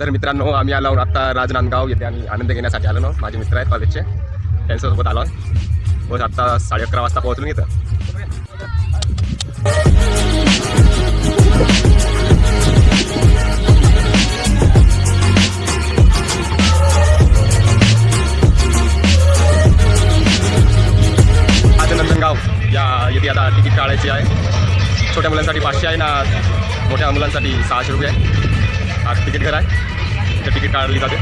तर मित्रांनो आम्ही आलो आता राजनांदगाव. येथे आम्ही आनंद घेण्यासाठी आलो ना माझे मित्र आहेत कॉलेजचे. त्यांच्यासोबत आलो बस आता साडे अकरा वाजता पोहोचलो इथं. राजनंदनगाव या येथे आता तिकीट काढायची आहे. छोट्या मुलांसाठी पाचशे आहे ना? मोठ्या मुलांसाठी सहाशे रुपये. आहे आज तिकीट घर आहे इथं तिकीट काढली जाते.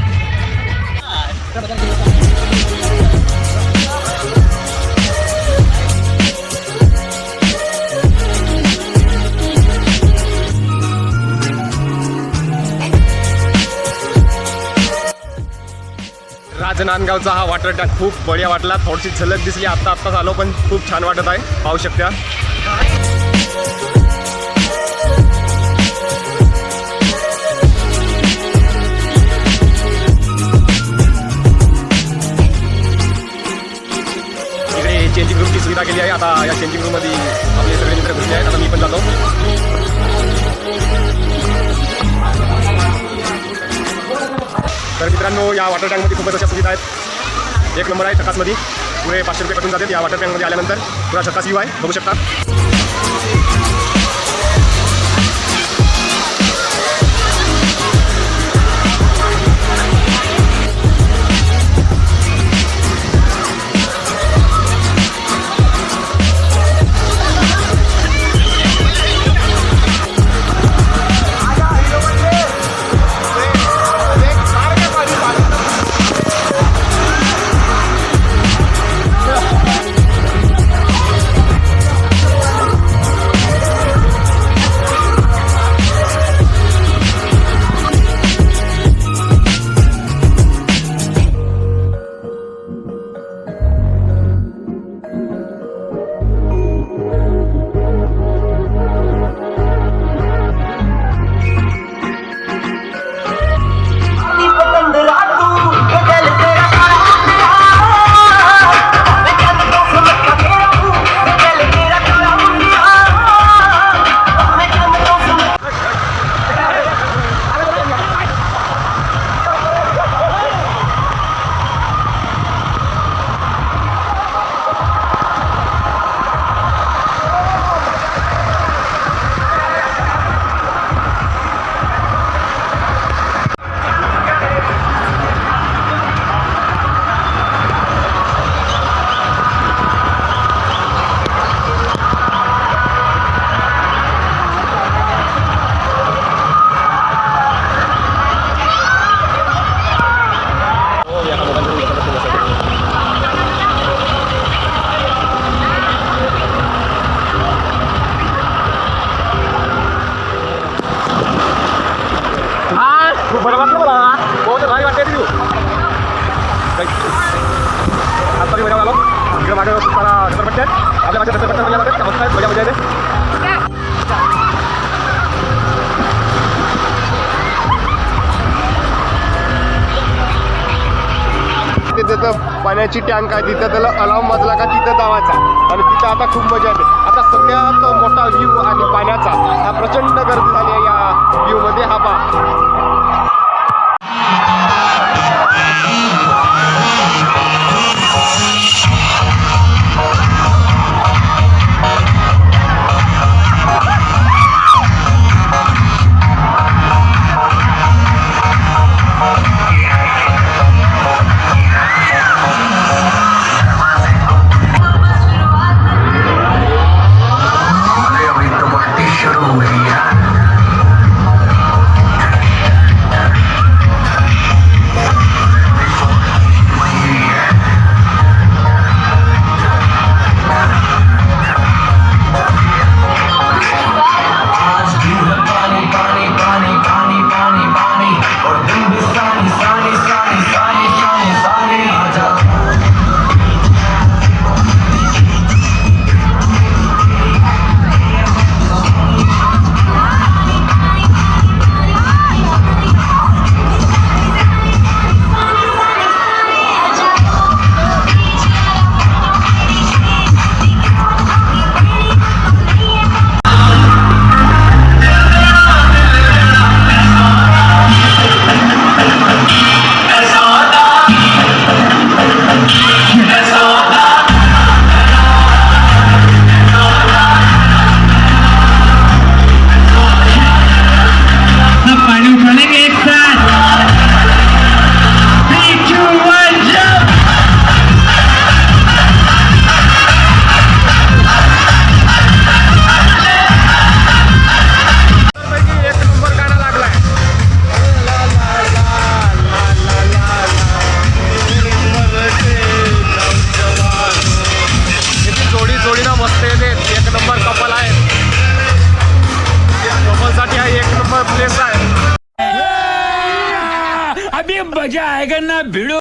राजनांदगावचा हा वॉटर टँक खूप बढिया वाटला. थोडीशी झलक दिसली. आत्ता आत्ताच आलो पण खूप छान वाटत आहे. पाहू शकता. चेंजिंग रूमची सुविधा केली आहे. आता या चेंजिंग रूममध्ये आपले सगळे मित्र घुसले आहेत. आता मी पण जातो. तर मित्रांनो या वॉटर टँकमध्ये खूपच अशा सुविधा आहेत. एक नंबर आहे छकासमध्ये पुढे पाचशे रुपये कटून जातात या वॉटर टँकमध्ये आल्यानंतर पुरा छकास व्ह्यू आहे. बघू शकता. इकडे माझ्या मला आहेत आपल्या माझ्या घसरपट्ट्या मजा जातात मस्त आहेत मजा मजा येते तिथे पाण्याची टँक आहे तिथं त्याला अलार्म वाजला का तिथं जावायचा. आणि तिथं आता खूप मजा येते. आता सगळ्यात मोठा व्ह्यू आणि पाण्याचा. हा प्रचंड गर्दी झाली आहे या व्ह्यूमध्ये हा पा मजा भिडू.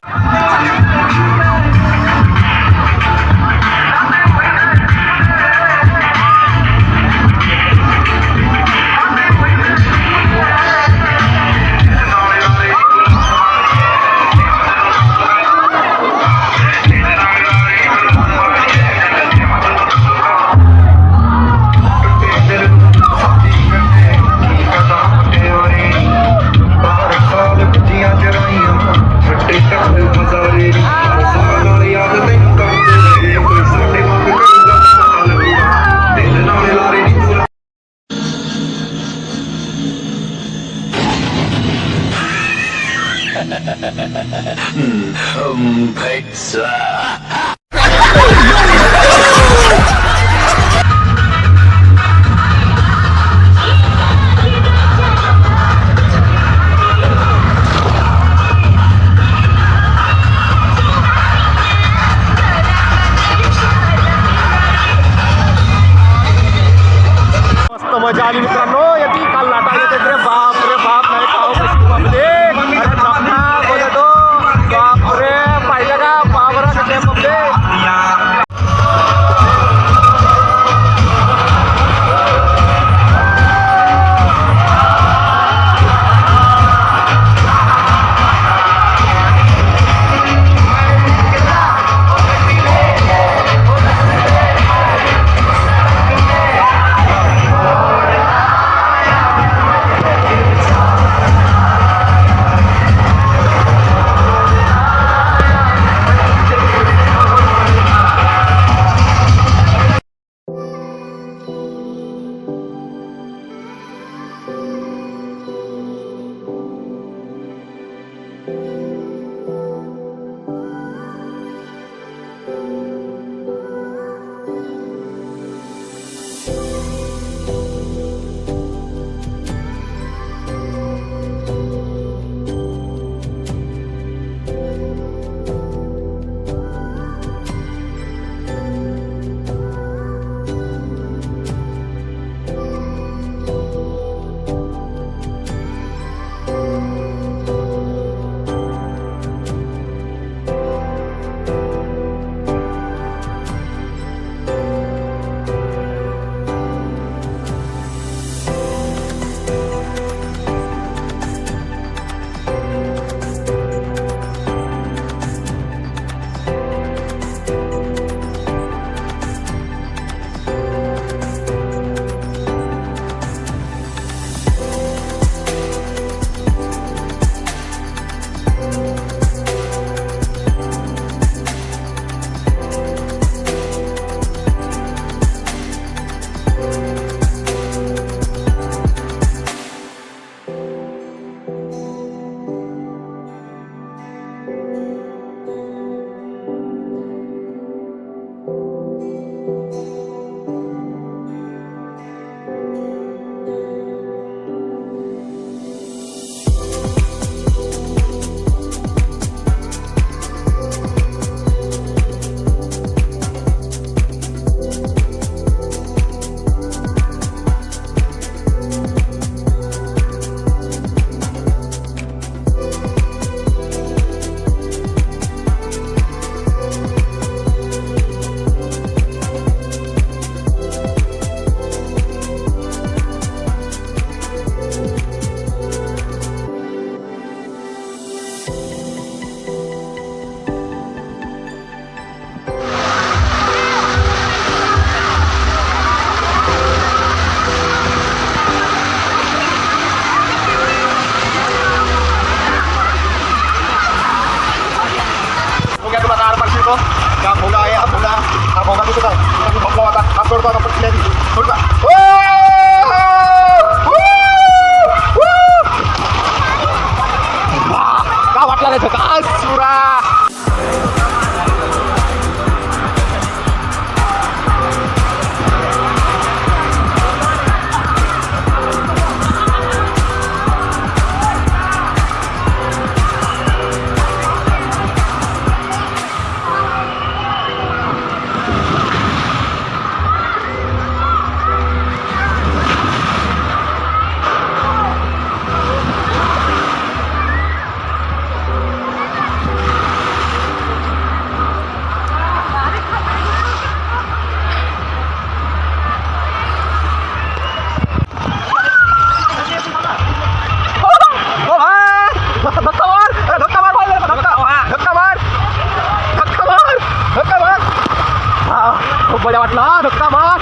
बड्या वाटला धक्का मार.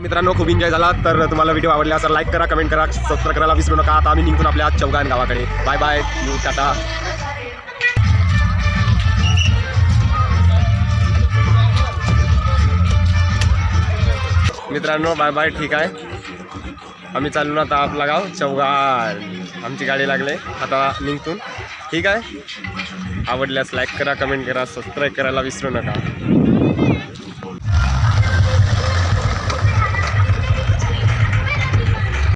मित्रांनो खूप एन्जॉय झाला. तर तुम्हाला व्हिडिओ आवडला तर लाईक करा कमेंट करा सबस्क्राईब करायला विसरू नका. आता आम्ही निघून आपल्या चौगान गावाकडे. बाय बाय यू टाटा मित्रांनो बाय बाय ठीक आहे. आम्ही चाललो ना आता आपला गाव चौगान आमची गाडी लागले. आता निघतून. ठीक आहे? आवडल्यास लाईक करा कमेंट करा सबस्क्राईब करायला विसरू नका.